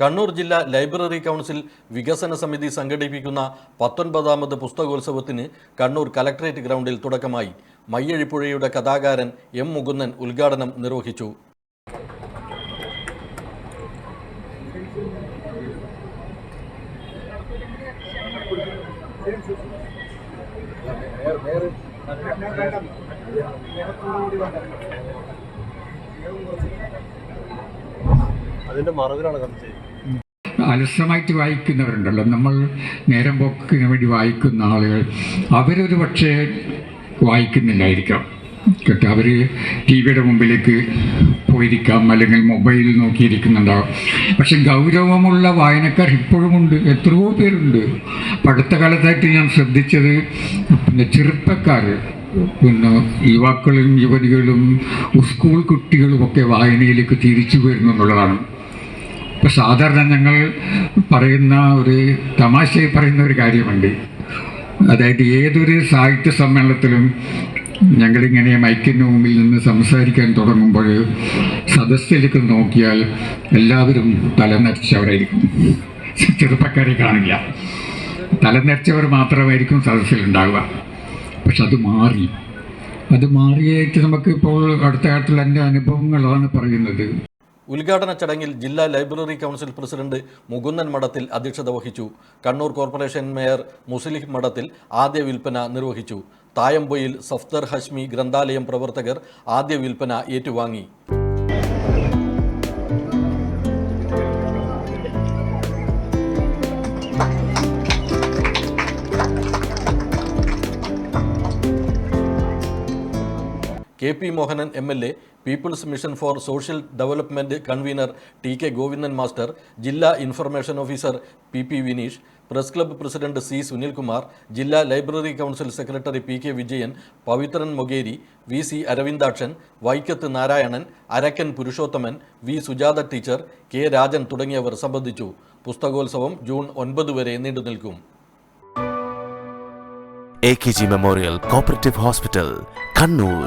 കണ്ണൂർ ജില്ലാ library council വികസന സമിതി സംഘടിപ്പിക്കുന്ന പത്തൊൻപതാമത് പുസ്തകോത്സവത്തിന് കണ്ണൂർ കലക്ട്രേറ്റ് ഗ്രൗണ്ടിൽ തുടക്കമായി. മയ്യഴിപ്പുഴയുടെ കഥാകാരൻ എം മുകുന്ദൻ ഉദ്ഘാടനം നിർവഹിച്ചു. അതിന്റെ മറവിലാണ് കഥ അലസമായിട്ട് വായിക്കുന്നവരുണ്ടല്ലോ. നമ്മൾ നേരം പോക്കിന് വേണ്ടി വായിക്കുന്ന ആളുകൾ അവരൊരു പക്ഷേ വായിക്കുന്നില്ലായിരിക്കാം. കേട്ടോ അവർ ടി വിയുടെ മുമ്പിലേക്ക് പോയിരിക്കാം അല്ലെങ്കിൽ മൊബൈലിൽ നോക്കിയിരിക്കുന്നുണ്ടാവും പക്ഷെ ഗൗരവമുള്ള വായനക്കാർ ഇപ്പോഴുമുണ്ട് എത്രയോ പേരുണ്ട്. അടുത്ത കാലത്തായിട്ട് ഞാൻ ശ്രദ്ധിച്ചത് പിന്നെ ചെറുപ്പക്കാർ പിന്നെ യുവാക്കളും യുവതികളും സ്കൂൾ കുട്ടികളുമൊക്കെ വായനയിലേക്ക് തിരിച്ചു വരുന്നു എന്നുള്ളതാണ്. സാധാരണ ഞങ്ങൾ പറയുന്ന ഒരു തമാശയിൽ പറയുന്ന ഒരു കാര്യമുണ്ട്. അതായത് ഏതൊരു സാഹിത്യ സമ്മേളനത്തിലും ഞങ്ങളിങ്ങനെ മൈക്കിന്റെ മുമ്പിൽ നിന്ന് സംസാരിക്കാൻ തുടങ്ങുമ്പോൾ സദസ്സിലേക്ക് നോക്കിയാൽ എല്ലാവരും തലനരച്ചവരായിരിക്കും. ചെറുപ്പക്കാരെ കാണില്ല. തലനരച്ചവർ മാത്രമായിരിക്കും സദസ്സിലുണ്ടാവുക പക്ഷെ അത് മാറി. അത് മാറിയായിട്ട് നമുക്കിപ്പോൾ അടുത്ത കാലത്തിൽ എന്റെ അനുഭവങ്ങളാണ് പറയുന്നത്. ഉദ്ഘാടന ചടങ്ങിൽ ജില്ലാ ലൈബ്രറി കൗൺസിൽ പ്രസിഡന്റ് മുകുന്ദൻ മഠത്തിൽ അധ്യക്ഷത വഹിച്ചു. കണ്ണൂർ കോർപ്പറേഷൻ മേയർ മുസ്ലിഹ് മഠത്തിൽ ആദ്യ വിൽപ്പന നിർവഹിച്ചു. തായമ്പൊയിൽ സഫ്തർ ഹഷ്മി ഗ്രന്ഥാലയം പ്രവർത്തകർ ആദ്യ വിൽപ്പന ഏറ്റുവാങ്ങി. K P Mohanan M L A People's Mission for Social Development convener T K Govindan master ജില്ലാ information officer P P Vineesh press club president C Sunilkumar ജില്ലാ library council secretary P K Vijayan Pavithran Mogeri V C Aravindakshan Vaikkath Narayanan Arakkan Purushothaman V Sujatha teacher K Rajan തുടങ്ങിയവർ സംബന്ധിച്ചു. പുസ്തകോത്സവം June ഒൻപത് വരെ നീണ്ടുനിൽക്കും A K G memorial cooperative hospital Kannur